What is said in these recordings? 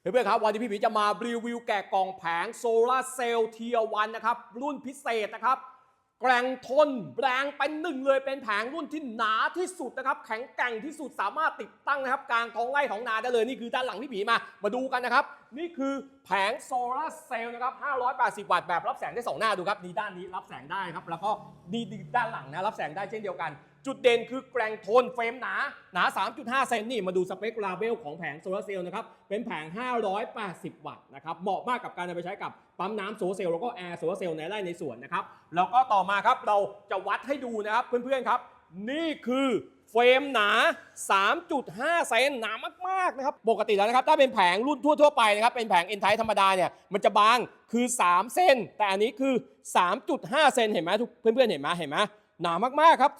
เพื่อนๆครับวันนี้พี่หมีจะมารีวิวแกะกล่องแผงโซลาร์เซลล์เทียวันนะครับ รุ่นพิเศษนะครับ แกร่งทนแรงเป็นหนึ่งเลยเป็นแผงรุ่นที่หนาที่สุดนะครับ แข็งแกร่งที่สุดสามารถติดตั้งนะครับ กลางท้องไร่ท้องนาได้เลยนี่คือด้านหลังพี่ผีมา มาดูกันนะครับ นี่คือแผงโซลาร์เซลล์นะครับ 580 วัตต์แบบรับแสงได้สองหน้าดูครับนี่ด้านนี้รับแสงได้ครับแล้วก็นี่ด้านหลังนะรับแสงได้เช่นเดียวกัน จุดเด่นคือแกร่งทนเฟรมหนา หนา 3.5 เซนนี่มาดูสเปคลาเบลของแผงโซลาเซลล์นะครับ เป็นแผง 580 วัตต์นะครับ เหมาะมากกับการนำไปใช้กับปั๊มน้ำโซลาเซลล์แล้วก็แอร์โซลาเซลล์ในไร่ในสวนนะครับ แล้วก็ต่อมาครับเราจะวัดให้ดูนะครับเพื่อนๆครับ นี่คือเฟรมหนา 3.5 เซนหนามากๆนะครับ ปกติแล้วนะครับ ถ้าเป็นแผงรุ่นทั่ว ๆ ไปนะครับ เป็นแผง N type ธรรมดาเนี่ย มันจะบางคือ 3 เซน แต่อันนี้คือ 3.5 เซน เห็นไหมทุกเพื่อนๆ เห็นไหมเห็นไหม หนามากๆครับ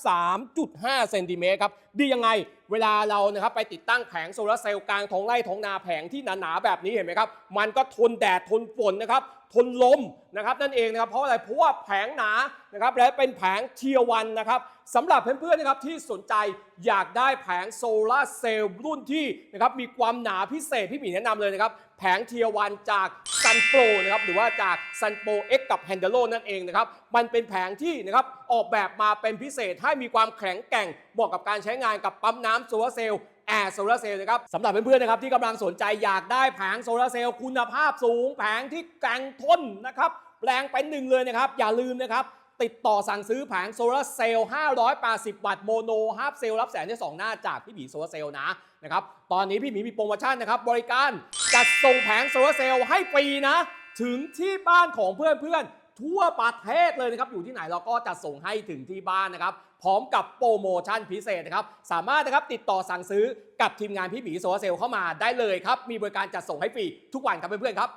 3.5 เซนติเมตรครับ ดียังไง เวลาเรานะครับไปติดตั้งแผงโซลาร์เซลล์กลางท้องไร่ท้องนาแผงที่หนาๆแบบนี้เห็นไหมครับ มันก็ทนแดดทนฝนนะครับ ทนลมนะครับนั่นเองนะครับเพราะอะไรเพราะว่าแผงหนานะครับและเป็นแผงเทียวันนะครับสำหรับเพื่อนๆนะครับที่สนใจอยากได้แผงโซลาร์เซลล์รุ่นที่นะครับมีความหนาพิเศษพี่หมีแนะนำเลยนะครับแผงเทียวันจาก Sun Pro นะครับหรือว่าจาก Sun Pro X กับ h a n d l o นั่นเองนะครับมันเป็นแผงที่นะครับออกแบบมาเป็นพิเศษให้มีความแข็งแกร่งาะกับการใช้งานกับปั๊มน้ำโซลาร์เซลล์แอร์โซลาร์เซลล์นะครับสำหรับเพื่อนๆนะครับที่กำลังสนใจอยากได้แผงโซลาร์เซลล์คุณภาพสูง แผงที่แกร่งทนนะครับแรงเป็นหนึ่งเลยนะครับ อย่าลืมนะครับ ติดต่อสั่งซื้อแผงโซลาร์เซลล์ 580 วัตต์โมโนฮาร์ฟเซลล์รับแสงได้2หน้าจากพี่หมีโซลาร์เซลล์นะนะครับตอนนี้พี่หมีมีโปรโมชั่นนะครับบริการจัดส่งแผงโซลาร์เซลล์ให้ฟรีนะ ถึงที่บ้านของเพื่อนๆ ทั่วประเทศเลยนะครับ อยู่ที่ไหนเราก็จะส่งให้ถึงที่บ้านนะครับ พร้อมกับโปรโมชั่นพิเศษนะครับ สามารถนะครับติดต่อสั่งซื้อกับทีมงานพี่หมีโซลเซลเข้ามาได้เลยครับ มีบริการจัดส่งให้ฟรีทุกวันครับเพื่อนๆครับ